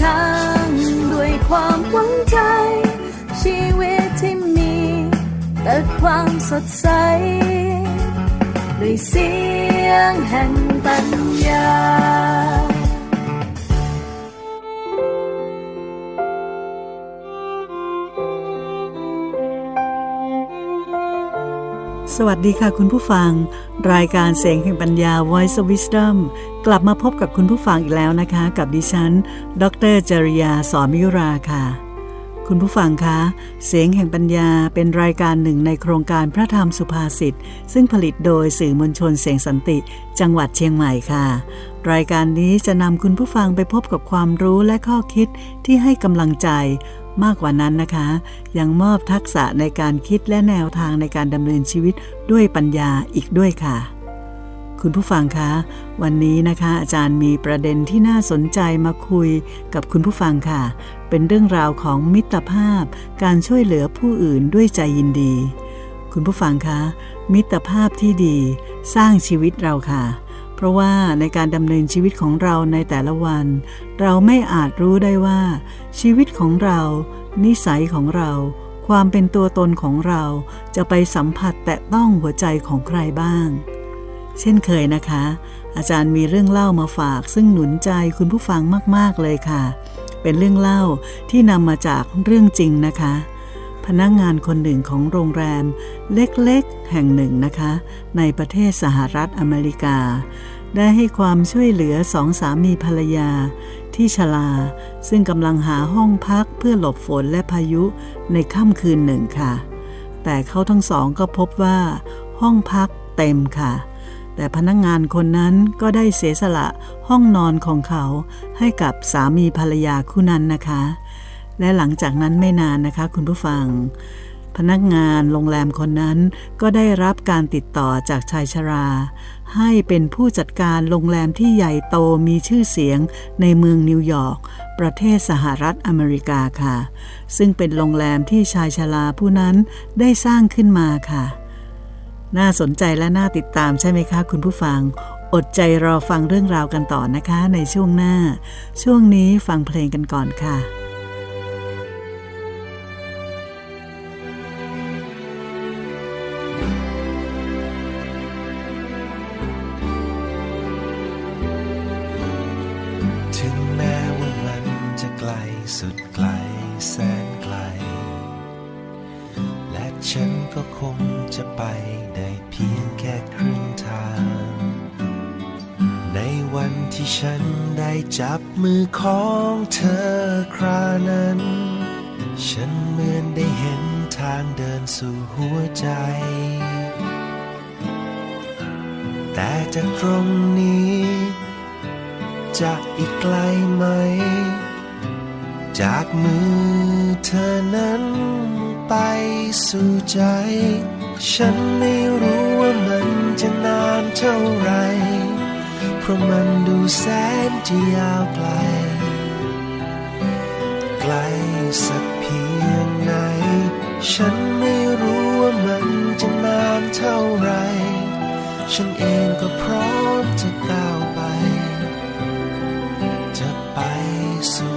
ทางด้วยความหวังใจ ชีวิตที่มี แต่ความสดใส ด้วยเสียงแห่งปัญญา สวัสดีค่ะคุณผู้ฟัง รายการเสียงแห่งปัญญา Voice of Wisdom กลับมาพบกับคุณผู้ฟังอีกแล้วนะคะ กับดิฉัน ดรจริยาสอนมิยุราค่ะ คุณผู้ฟังคะ เสียงแห่งปัญญาเป็นรายการหนึ่งในโครงการพระธรรมสุภาษิตซึ่งผลิตโดยสื่อมวลชนเสียงสันติ จังหวัดเชียงใหม่ค่ะ รายการนี้จะนำคุณผู้ฟังไปพบกับความรู้และข้อคิดที่ให้กำลังใจ มากกว่านั้นนะคะ ยังมอบทักษะในการคิดและแนวทางในการดำเนินชีวิตด้วยปัญญาอีกด้วยค่ะ คุณผู้ฟังคะ วันนี้นะคะ อาจารย์มีประเด็นที่น่าสนใจมาคุยกับคุณผู้ฟังค่ะ เป็นเรื่องราวของมิตรภาพ การช่วยเหลือผู้อื่นด้วยใจยินดี คุณผู้ฟังคะ มิตรภาพที่ดี สร้างชีวิตเราค่ะ เพราะว่าในการดำเนินชีวิตของเราในแต่ละวัน เราไม่อาจรู้ได้ว่า ชีวิตของเรา นิสัยของเรา ความเป็นตัวตนของเราจะไปสัมผัสแตะต้องหัวใจของใครบ้าง เช่นเคยนะคะ อาจารย์มีเรื่องเล่ามาฝาก ซึ่งหนุนใจคุณผู้ฟังมาก ๆ เลยค่ะ เป็นเรื่องเล่าที่นำมาจากเรื่องจริงนะคะ พนักงงานคนหนึ่งของโรงแรมเล็กๆ แห่งหนึ่งนะคะ ในประเทศสหรัฐอเมริกา ได้ให้ความช่วยเหลือสองสามีภรรยา ที่ชลา ซึ่งกำลังหาห้องพักเพื่อหลบฝนและพายุในค่ำคืนหนึ่งค่ะ แต่เขาทั้งสองก็พบว่า ห้องพักเต็มค่ะแต่พนักงงานคนนั้นก็ได้เสียสละห้องนอนของเขาให้กับสามีภรรยาคู่นั้นนะคะ และหลังจากนั้นไม่นานนะคะ คุณผู้ฟัง พนักงานโรงแรมคนนั้นก็ได้รับการติดต่อจากชายชรา ให้เป็นผู้จัดการโรงแรมที่ใหญ่โตมีชื่อเสียงในเมืองนิวยอร์กประเทศสหรัฐอเมริกาค่ะ ซึ่งเป็นโรงแรมที่ชายชราผู้นั้นได้สร้างขึ้นมาค่ะ น่าสนใจและน่าติดตามใช่ไหมคะ คุณผู้ฟังอดใจรอฟังเรื่องราวกันต่อนะคะในช่วงหน้า ช่วงนี้ฟังเพลงกันก่อนค่ะ ฉันไม่รู้ว่ามันจะนานเท่าไร เพราะมันดูแสนจะยาวไกล ไกลสักเพียงไหน ฉันไม่รู้ว่ามันจะนานเท่าไร ฉันเองก็พร้อมจะก้าวไป จะไปสู่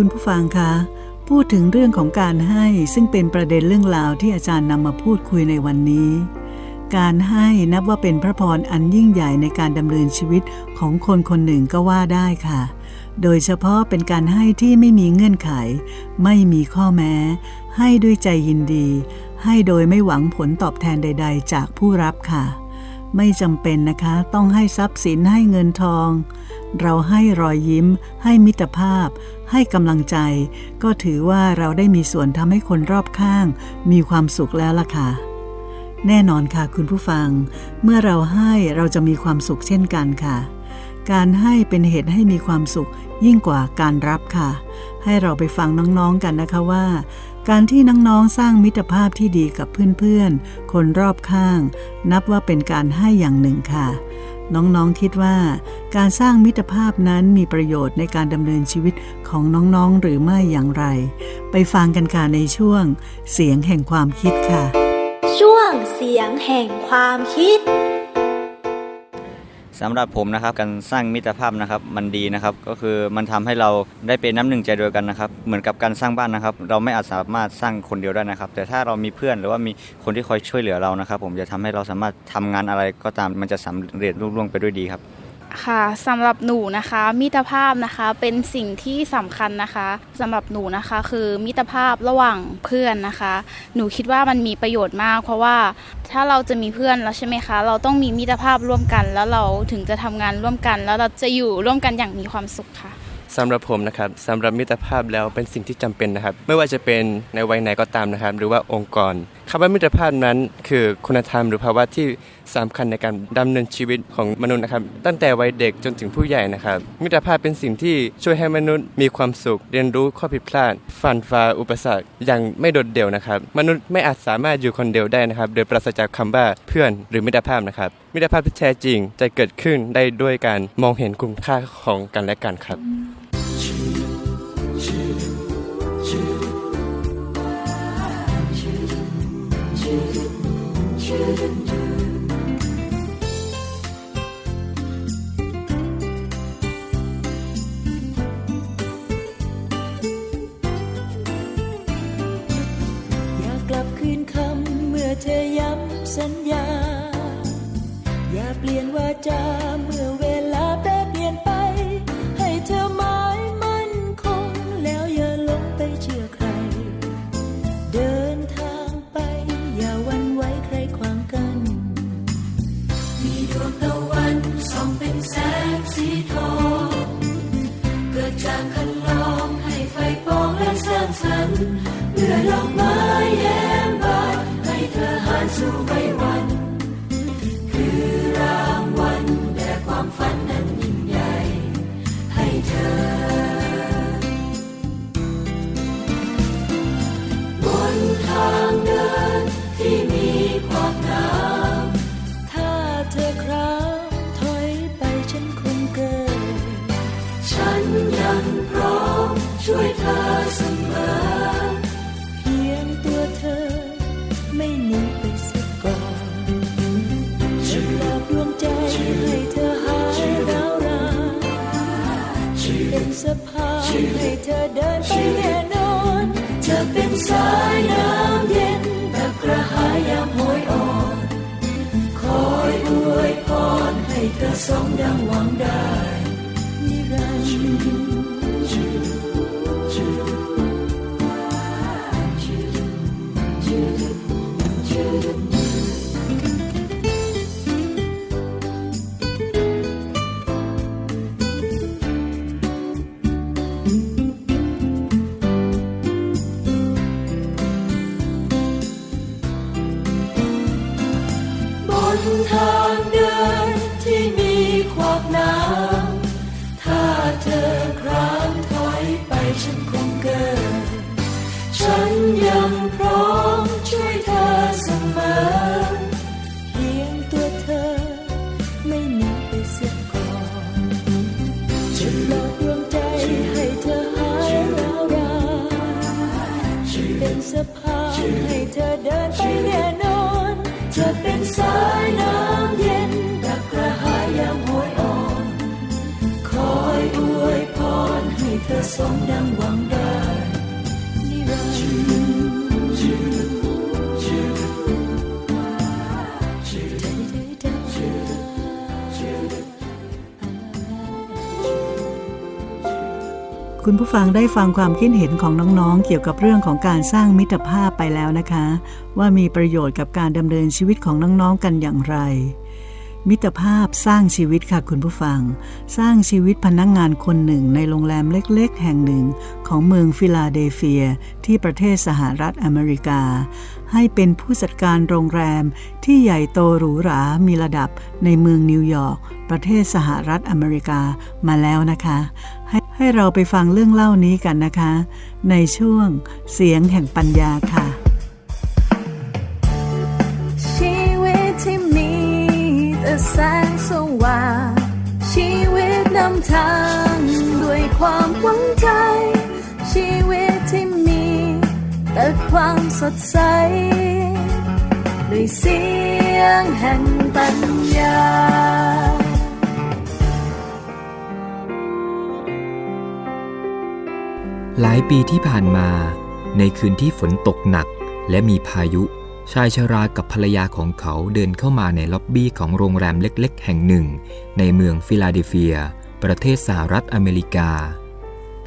คุณผู้ฟังคะ พูดถึงเรื่องของการให้ซึ่งเป็นประเด็นเรื่องราวที่อาจารย์นำมาพูดคุยในวันนี้ การให้นับว่าเป็นพระพรอันยิ่งใหญ่ในการดำเนินชีวิตของคนคนหนึ่งก็ว่าได้ค่ะ โดยเฉพาะเป็นการให้ที่ไม่มีเงื่อนไข ไม่มีข้อแม้ ให้ด้วยใจยินดี ให้โดยไม่หวังผลตอบแทนใด ๆ จากผู้รับค่ะ ไม่จำเป็นนะคะต้องให้ทรัพย์สินให้เงินทอง เราให้รอยยิ้ม ให้มิตรภาพ ให้กำลังใจ ก็ถือว่าเราได้มีส่วนทำให้คนรอบข้าง มีความสุขแล้วล่ะค่ะ แน่นอนค่ะคุณผู้ฟัง เมื่อเราให้เราจะมีความสุขเช่นกันค่ะ การให้เป็นเหตุให้มีความสุขยิ่งกว่าการรับค่ะ ให้เราไปฟังน้องๆกันนะคะว่า การที่น้องๆสร้างมิตรภาพที่ดีกับเพื่อนๆ คนรอบข้าง นับว่าเป็นการให้อย่างหนึ่งค่ะ น้องๆคิดว่า การสร้างมิตรภาพนั้นมีประโยชน์ในการดำเนินชีวิตของน้องๆหรือไม่อย่างไร ไปฟังกันค่ะในช่วง เสียงแห่งความคิดค่ะ ช่วงเสียงแห่งความคิด สำหรับผมนะครับการสร้างมิตรภาพนะครับมันดีนะครับ ก็คือมันทำให้เราได้เป็นน้ำหนึ่งใจเดียวกันนะครับ เหมือนกับการสร้างบ้านนะครับ เราไม่อาจสามารถสร้างคนเดียวได้นะครับ แต่ถ้าเรามีเพื่อนหรือว่ามีคนที่คอยช่วยเหลือเรานะครับ ผมจะทำให้เราสามารถทำงานอะไรก็ตามมันจะสำเร็จรุ่ล่วงไปด้วยดีครับ ค่ะสำหรับหนูนะคะ มิตรภาพนะคะเป็นสิ่งที่สำคัญนะคะสำหรับหนูนะคะคือมิตรภาพระหว่างเพื่อนนะคะ หนูคิดว่ามันมีประโยชน์มาก เพราะว่าถ้าเราจะมีเพื่อนแล้วใช่ไหมคะ เราต้องมีมิตรภาพร่วมกัน แล้วเราถึงจะทำงานร่วมกัน แล้วเราจะอยู่ร่วมกันอย่างมีความสุขค่ะ สำหรับผมนะครับสำหรับมิตรภาพแล้วเป็นสิ่งที่จำเป็นนะครับ ไม่ว่าจะเป็นในวัยไหนก็ตามนะครับ หรือว่าองค์กรคำว่ามิตรภาพนั้นคือคุณธรรมหรือภาวะที่สำคัญในการดำเนินชีวิตของมนุษย์นะครับ ตั้งแต่วัยเด็กจนถึงผู้ใหญ่นะครับ มิตรภาพเป็นสิ่งที่ช่วยให้มนุษย์มีความสุข เรียนรู้ข้อผิดพลาดฟันฝ่าอุปสรรคอย่างไม่โดดเดี่ยวนะครับ มนุษย์ไม่อาจสามารถอยู่คนเดียวได้นะครับ โดยปราศจากคำว่าเพื่อนหรือมิตรภาพนะครับ มิตรภาพที่แท้จริงจะเกิดขึ้นได้ด้วยการมองเห็นคุณค่าของกันและกันครับ เมื่อเธอย้ำสัญญา อย่าเปลี่ยนวาจาเมื่อ มื่อดอกไม้แสายน้ำเย็นตะกระหายยามโหยอ่อน คอยอวยพรให้เธอสมดังหวังได้ สายน้ำเย็นดักกระหายยามโหยอ่อนคอยอวยพรให้เธอสมดังหวังด คุณผู้ฟังได้ฟังความคิดเห็นของน้องๆ เกี่ยวกับเรื่องของการสร้างมิตรภาพไปแล้วนะคะ ว่ามีประโยชน์กับการดำเนินชีวิตของน้องๆกันอย่างไร มิตรภาพสร้างชีวิตค่ะคุณผู้ฟัง สร้างชีวิตพนักงงานคนหนึ่งในโรงแรมเล็กๆ แห่งหนึ่ง ของเมืองฟิลาเดลเฟีย ที่ประเทศสหรัฐอเมริกา ให้เป็นผู้จัดการโรงแรมที่ใหญ่โตหรูหรามีระดับในเมืองนิวยอร์กประเทศสหรัฐอเมริกามาแล้วนะคะ ให้เราไปฟังเรื่องเล่านี้กันนะคะ ในช่วงเสียงแห่งปัญญาค่ะ ชีวิตที่มีแต่แสงสว่างชีวิตนำทางด้วยความหวังใจ ชีวิตที่มีแต่ความสดใสด้วยเสียงแห่งปัญญา หลายปีที่ผ่านมา ในคืนที่ฝนตกหนักและมีพายุ ชายชรากับภรรยาของเขาเดินเข้ามาในล็อบบี้ของโรงแรมเล็กๆ แห่งหนึ่ง ในเมืองฟิลาเดลเฟีย ประเทศสหรัฐอเมริกา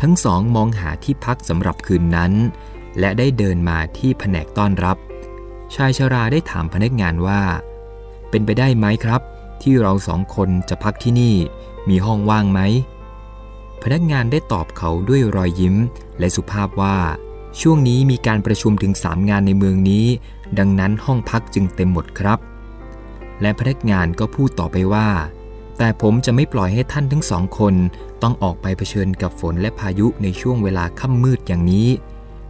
ทั้งสองมองหาที่พักสำหรับคืนนั้น และได้เดินมาที่แผนกต้อนรับ ชายชราได้ถามพนักงานว่า เป็นไปได้ไหมครับ ที่เราสองคนจะพักที่นี่ มีห้องว่างไหม พนักงานได้ตอบเขาด้วยรอยยิ้ม และสุภาพว่า ช่วงนี้มีการประชุมถึง 3 งานในเมืองนี้ ดังนั้นห้องพักจึงเต็มหมดครับ และพนักงานก็พูดต่อไปว่า แต่ผมจะไม่ปล่อยให้ท่านทั้งสองคน ต้องออกไปเผชิญกับฝนและพายุในช่วงเวลาค่ำมืดอย่างนี้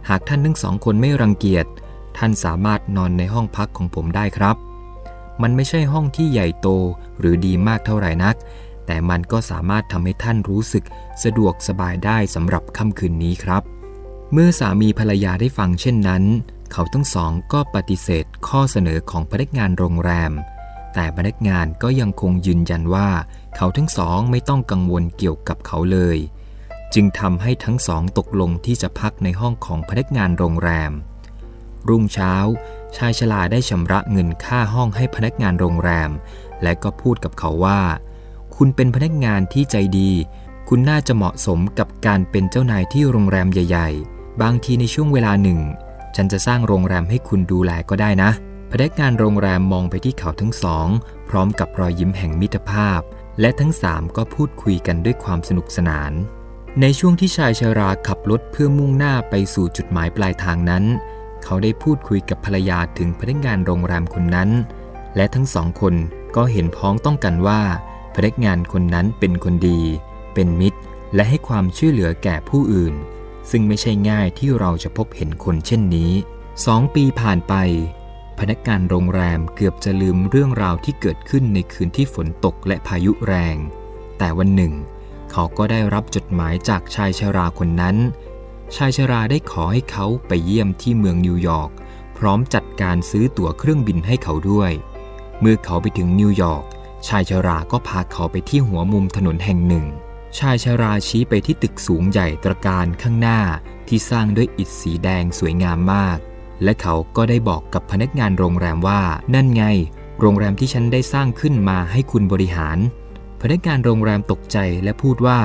หากท่านทั้งสองคนไม่รังเกียจ ท่านสามารถนอนในห้องพักของผมได้ครับ มันไม่ใช่ห้องที่ใหญ่โตหรือดีมากเท่าไหร่นัก แต่มันก็สามารถทำให้ท่านรู้สึกสะดวกสบายได้สำหรับค่ำคืนนี้ครับ เมื่อสามีภรรยาได้ฟังเช่นนั้น เขาทั้งสองก็ปฏิเสธข้อเสนอของพนักงานโรงแรม แต่พนักงานก็ยังคงยืนยันว่า เขาทั้งสองไม่ต้องกังวลเกี่ยวกับเขาเลย จึงทำให้ทั้งสองตกลงที่จะพักในห้องของพนักงานโรงแรม รุ่งเช้า ชายชราได้ชำระเงินค่าห้องให้พนักงานโรงแรม และก็พูดกับเขาว่า คุณเป็นพนักงานที่ใจดี คุณน่าจะเหมาะสมกับการเป็นเจ้านายที่โรงแรมใหญ่ ๆ บางทีในช่วงเวลาหนึ่ง ฉันจะสร้างโรงแรมให้คุณดูแลก็ได้นะ พนักงานโรงแรมมองไปที่เขาทั้งสอง พร้อมกับรอยยิ้มแห่งมิตรภาพ และทั้งสามก็พูดคุยกันด้วยความสนุกสนาน ในช่วงที่ชายชราขับรถเพื่อมุ่งหน้าไปสู่จุดหมายปลายทางนั้น เขาได้พูดคุยกับภรรยาถึงพนักงานโรงแรมคนนั้น และทั้งสองคนก็เห็นพ้องต้องกันว่า พนักงานคนนั้นเป็นคนดี เป็นมิตร และให้ความช่วยเหลือแก่ผู้อื่น ซึ่งไม่ใช่ง่ายที่เราจะพบเห็นคนเช่นนี้สองปีผ่านไป พนักงานโรงแรมเกือบจะลืมเรื่องราวที่เกิดขึ้นในคืนที่ฝนตกและพายุแรง แต่วันหนึ่ง เขาก็ได้รับจดหมายจากชายชราคนนั้น ชายชราได้ขอให้เขาไปเยี่ยมที่เมืองนิวยอร์กพร้อมจัดการซื้อตั๋วเครื่องบินให้เขาด้วย เมื่อเขาไปถึงนิวยอร์ก ชายชราก็พาเขาไปที่หัวมุมถนนแห่งหนึ่ง ชายชราชี้ไปที่ตึกสูงใหญ่ตระการข้างหน้าที่สร้างด้วยอิฐสีแดงสวยงามมาก และเขาก็ได้บอกกับพนักงานโรงแรมว่า นั่นไง โรงแรมที่ฉันได้สร้างขึ้นมาให้คุณบริหาร พนักงานโรงแรมตกใจและพูดว่า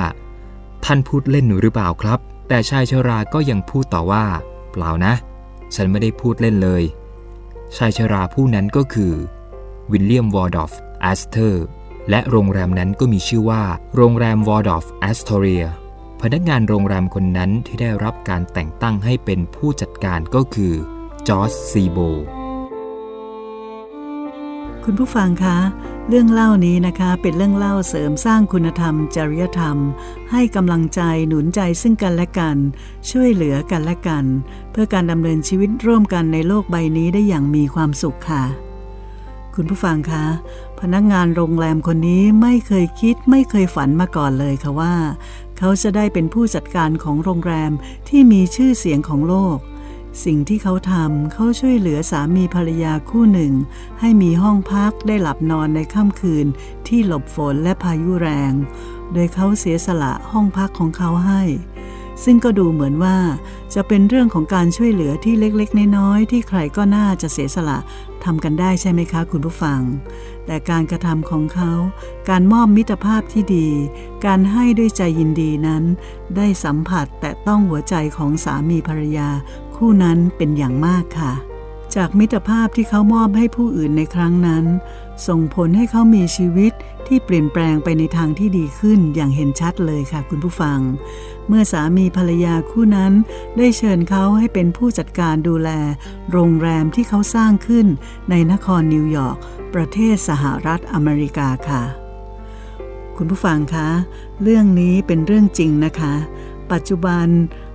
ท่านพูดเล่นหรือเปล่าครับ แต่ชายชราก็ยังพูดต่อว่า เปล่านะ ฉันไม่ได้พูดเล่นเลย ชายชราผู้นั้นก็คือ วิลเลียมวอร์ดอฟ แอสเตอร์ และโรงแรมนั้นก็มีชื่อว่า โรงแรมวอร์ดอฟแอสโตเรีย พนักงานโรงแรมคนนั้นที่ได้รับการแต่งตั้งให้เป็นผู้จัดการก็คือจอร์จซีโบคุคุณผู้ฟังคะ เรื่องเล่านี้นะคะเป็นเรื่องเล่าเสริมสร้างคุณธรรม จริยธรรม ให้กำลังใจหนุนใจซึ่งกันและกัน ช่วยเหลือกันและกัน เพื่อการดำเนินชีวิตร่วมกันในโลกใบนี้ได้อย่างมีความสุขค่ะ คุณผู้ฟังคะ พนักงานโรงแรมคนนี้ไม่เคยคิดไม่เคยฝันมาก่อนเลยค่ะว่า เขาจะได้เป็นผู้จัดการของโรงแรมที่มีชื่อเสียงของโลก สิ่งที่เขาทำเขาช่วยเหลือสามีภรรยาคู่หนึ่ง ให้มีห้องพักได้หลับนอนในค่ำคืน ที่หลบฝนและพายุแรง โดยเขาเสียสละห้องพักของเขาให้ ซึ่งก็ดูเหมือนว่าจะเป็นเรื่องของการช่วยเหลือที่เล็กๆ น้อยๆที่ใครก็น่าจะเสียสละ ทำกันได้ใช่ไหมคะคุณผู้ฟัง แต่การกระทำของเขา การมอบมิตรภาพที่ดี การให้ด้วยใจยินดีนั้น ได้สัมผัสแต่ต้องหัวใจของสามีภรรยา คู่นั้นเป็นอย่างมากค่ะ จากมิตรภาพที่เขามอบให้ผู้อื่นในครั้งนั้น ส่งผลให้เขามีชีวิตที่เปลี่ยนแปลงไปในทางที่ดีขึ้นอย่างเห็นชัดเลยค่ะคุณผู้ฟัง เมื่อสามีภรรยาคู่นั้น ได้เชิญเขาให้เป็นผู้จัดการดูแล โรงแรมที่เขาสร้างขึ้นในนครนิวยอร์กประเทศสหรัฐอเมริกาค่ะ คุณผู้ฟังคะ เรื่องนี้เป็นเรื่องจริงนะคะ ปัจจุบัน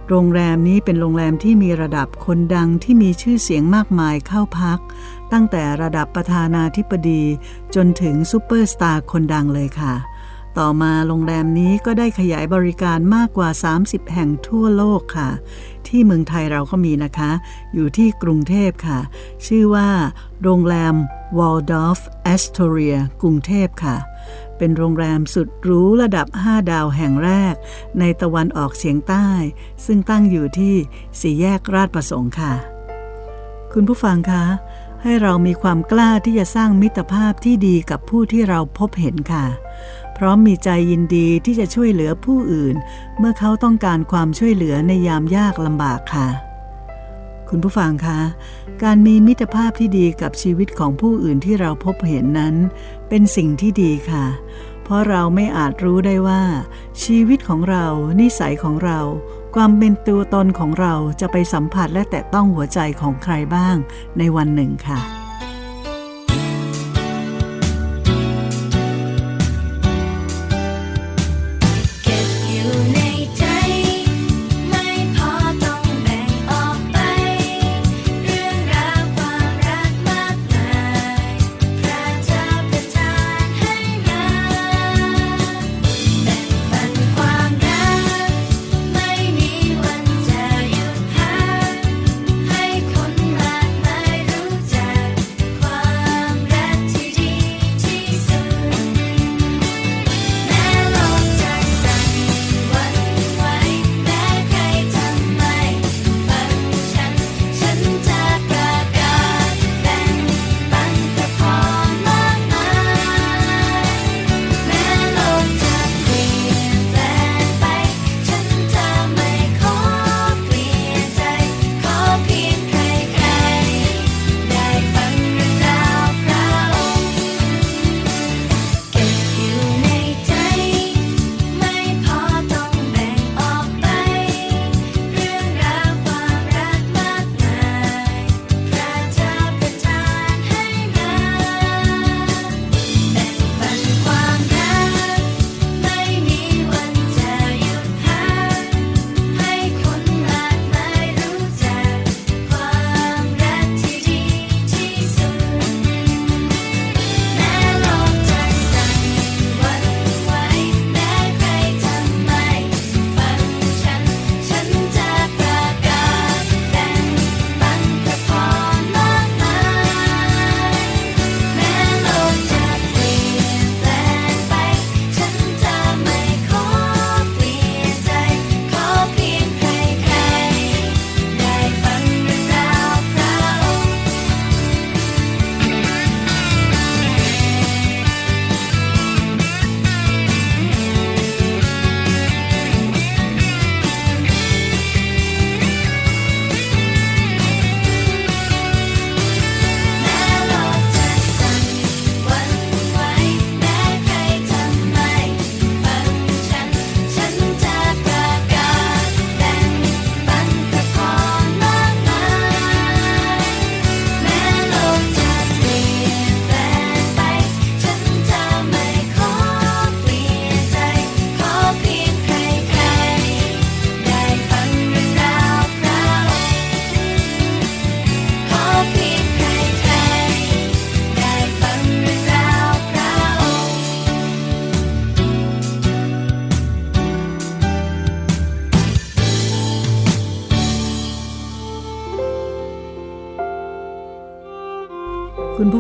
โรงแรมนี้เป็นโรงแรมที่มีระดับคนดังที่มีชื่อเสียงมากมายเข้าพัก ตั้งแต่ระดับประธานาธิบดีจนถึงซูเปอร์สตาร์คนดังเลยค่ะ ต่อมาโรงแรมนี้ก็ได้ขยายบริการมากกว่า 30 แห่งทั่วโลกค่ะ ที่เมืองไทยเราก็มีนะคะ อยู่ที่กรุงเทพค่ะ ชื่อว่า โรงแรม Waldorf Astoria กรุงเทพค่ะ เป็นโรงแรมสุดหรูระดับ 5 ดาวแห่งแรก ในตะวันออกเฉียงใต้ ซึ่งตั้งอยู่ที่สี่แยกราชประสงค์ค่ะ คุณผู้ฟังคะให้เรามีความกล้าที่จะสร้างมิตรภาพที่ดีกับผู้ที่เราพบเห็นค่ะ พร้อมมีใจยินดีที่จะช่วยเหลือผู้อื่น เมื่อเขาต้องการความช่วยเหลือในยามยากลำบากค่ะ คุณผู้ฟังคะ การมีมิตรภาพที่ดีกับชีวิตของผู้อื่นที่เราพบเห็นนั้น เป็นสิ่งที่ดีค่ะ เพราะเราไม่อาจรู้ได้ว่า ชีวิตของเรา นิสัยของเรา ความเป็นตัวตนของเราจะไปสัมผัสและแตะต้องหัวใจของใครบ้างในวันหนึ่งค่ะ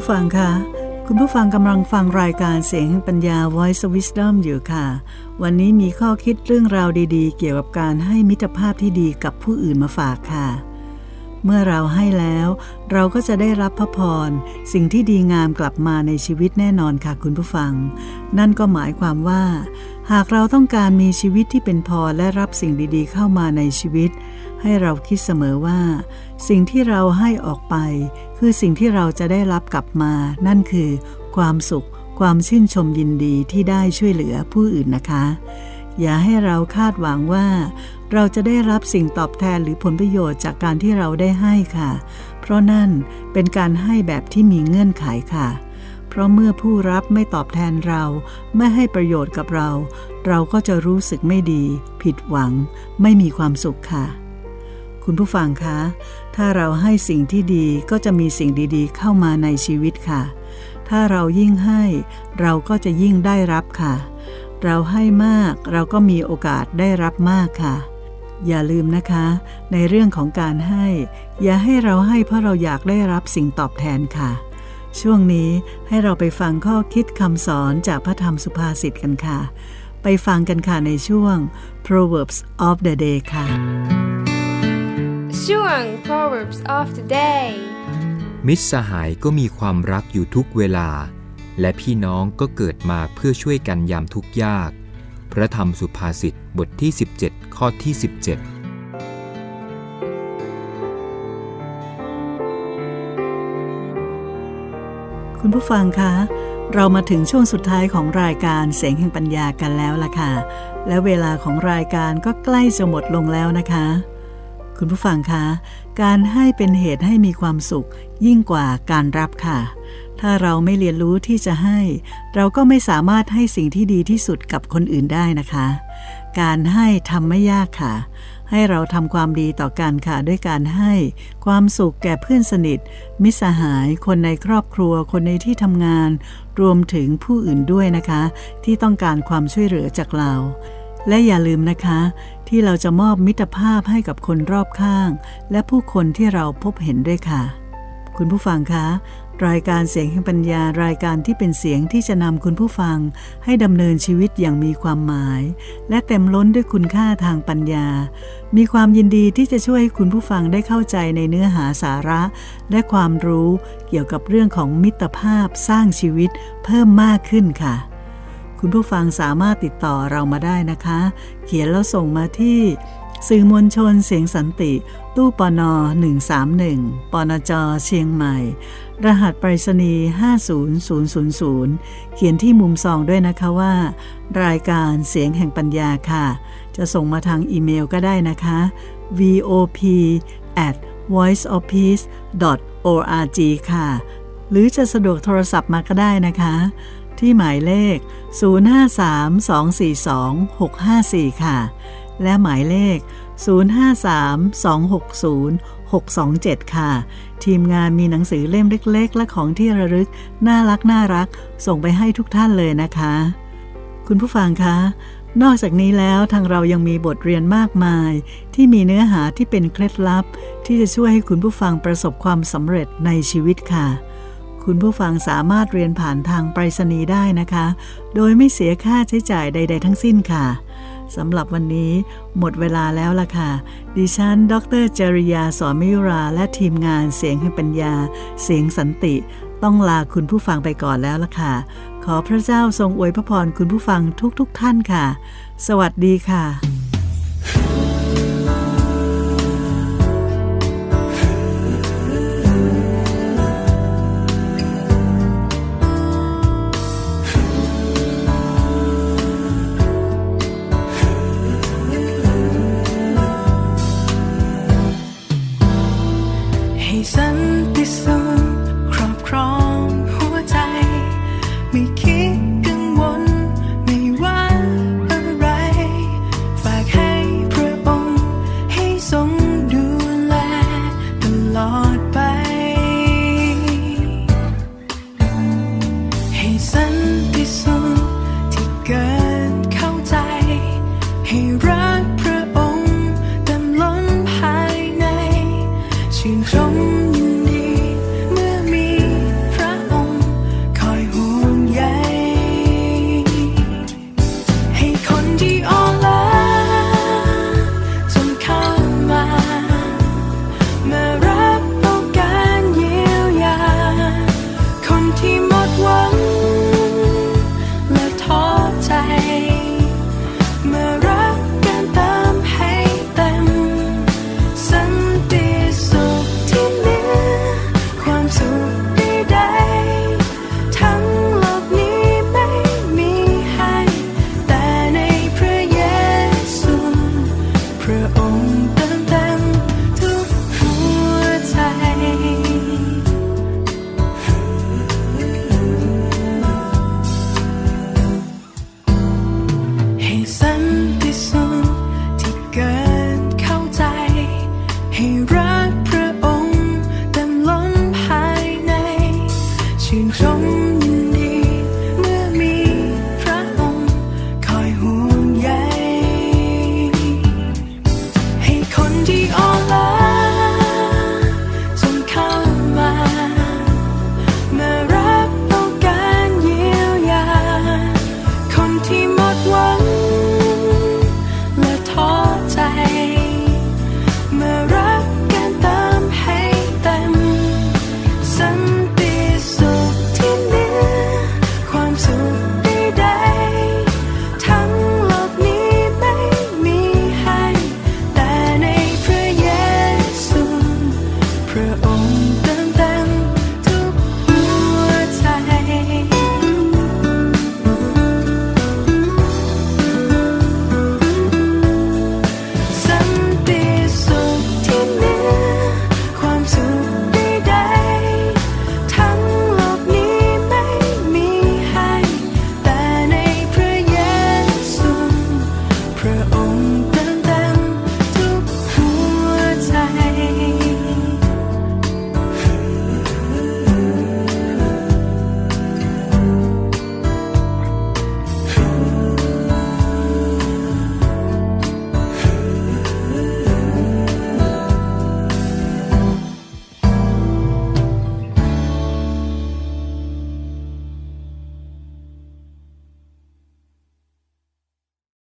ผู้ฟังคะคุณผู้ฟังกำลังฟังรายการเสียงแห่งปัญญา Voice Wisdom อยู่ค่ะ วันนี้มีข้อคิดเรื่องราวดีๆ เกี่ยวกับการให้มิตรภาพที่ดีกับผู้อื่นมาฝากค่ะ เมื่อเราให้แล้ว เราก็จะได้รับพระพร สิ่งที่ดีงามกลับมาในชีวิตแน่นอนค่ะคุณผู้ฟัง นั่นก็หมายความว่า หากเราต้องการมีชีวิตที่เป็นพอและรับสิ่งดีๆ เข้ามาในชีวิต ให้เราคิดเสมอว่า สิ่งที่เราให้ออกไป คือสิ่งที่เราจะได้รับกลับมา นั่นคือ ความสุข ความชื่นชมยินดีที่ได้ช่วยเหลือผู้อื่นนะคะ อย่าให้เราคาดหวังว่า เราจะได้รับสิ่งตอบแทนหรือผลประโยชน์จากการที่เราได้ให้ค่ะ เพราะนั่นเป็นการให้แบบที่มีเงื่อนไขค่ะ เพราะเมื่อผู้รับไม่ตอบแทนเรา ไม่ให้ประโยชน์กับเรา เราก็จะรู้สึกไม่ดี ผิดหวัง ไม่มีความสุขค่ะ คุณผู้ฟังคะ ถ้าเราให้สิ่งที่ดีก็จะมีสิ่งดีๆ เข้ามาในชีวิตค่ะ ถ้าเรายิ่งให้เราก็จะยิ่งได้รับค่ะ เราให้มากเราก็มีโอกาสได้รับมากค่ะ อย่าลืมนะคะ ในเรื่องของการให้ อย่าให้เราให้เพราะเราอยากได้รับสิ่งตอบแทนค่ะ ช่วงนี้ให้เราไปฟังข้อคิดคำสอนจากพระธรรมสุภาษิตกันค่ะ ไปฟังกันค่ะในช่วง Proverbs of the Day ค่ะ ช่วง Proverbs of the Day มิตรสหายก็มีความรักอยู่ทุกเวลา และพี่น้องก็เกิดมาเพื่อช่วยกันยามทุกข์ยาก พระธรรมสุภาษิตบทที่ 17 ข้อที่ 17คุณผู้ฟังคะ เรามาถึงช่วงสุดท้ายของรายการเสียงแห่งปัญญากันแล้วล่ะค่ะ และเวลาของรายการก็ใกล้จะหมดลงแล้วนะคะ คุณผู้ฟังคะ การให้เป็นเหตุให้มีความสุข ยิ่งกว่าการรับค่ะ ถ้าเราไม่เรียนรู้ที่จะให้ เราก็ไม่สามารถให้สิ่งที่ดีที่สุดกับคนอื่นได้นะคะ การให้ทำไม่ยากค่ะ ให้เราทำความดีต่อกันค่ะด้วยการให้ ความสุขแก่เพื่อนสนิท มิสหาย คนในครอบครัว คนในที่ทำงาน รวมถึงผู้อื่นด้วยนะคะ ที่ต้องการความช่วยเหลือจากเราและอย่าลืมนะคะ ที่เราจะมอบมิตรภาพให้กับคนรอบข้าง และผู้คนที่เราพบเห็นด้วยค่ะ คุณผู้ฟังคะ รายการเสียงแห่งปัญญารายการที่เป็นเสียงที่จะนำคุณผู้ฟัง ให้ดำเนินชีวิตอย่างมีความหมาย และเต็มล้นด้วยคุณค่าทางปัญญา มีความยินดีที่จะช่วยให้คุณผู้ฟังได้เข้าใจในเนื้อหาสาระ และความรู้เกี่ยวกับเรื่องของมิตรภาพสร้างชีวิตเพิ่มมากขึ้นค่ะ คุณผู้ฟังสามารถติดต่อเรามาได้นะคะ เขียนแล้วส่งมาที่ สื่อมวลชนเสียงสันติ ตู้ปน131ปนจเชียงใหม่ รหัสไปรษณีย์50000 เขียนที่มุมซองด้วยนะคะว่า รายการเสียงแห่งปัญญาค่ะ จะส่งมาทางอีเมลก็ได้นะคะ vop at voiceofpeace org ค่ะ หรือจะสะดวกโทรศัพท์มาก็ได้นะคะ ที่หมายเลข 053-242-654 ค่ะ และหมายเลข 053-260-627 ค่ะ ทีมงานมีหนังสือเล่มเล็ก ๆ และของที่ระลึก น่ารักน่ารัก ส่งไปให้ทุกท่านเลยนะคะ คุณผู้ฟังคะนอกจากนี้แล้วทางเรายังมีบทเรียนมากมาย ที่มีเนื้อหาที่เป็นเคล็ดลับ ที่จะช่วยให้คุณผู้ฟังประสบความสำเร็จในชีวิตค่ะ คุณผู้ฟังสามารถเรียนผ่านทางไปรษณีย์ได้นะคะ โดยไม่เสียค่าใช้จ่ายใด ๆ ทั้งสิ้นค่ะสำหรับวันนี้หมดเวลาแล้วล่ะค่ะ ดิฉัน ดรจริยาสอมิยุรา และทีมงานเสียงแห่งปัญญา เสียงสันติ ต้องลาคุณผู้ฟังไปก่อนแล้วล่ะค่ะ ขอพระเจ้าทรงอวยพระพรคุณผู้ฟังทุกๆทท่านค่ะ สวัสดีค่ะ prayer only.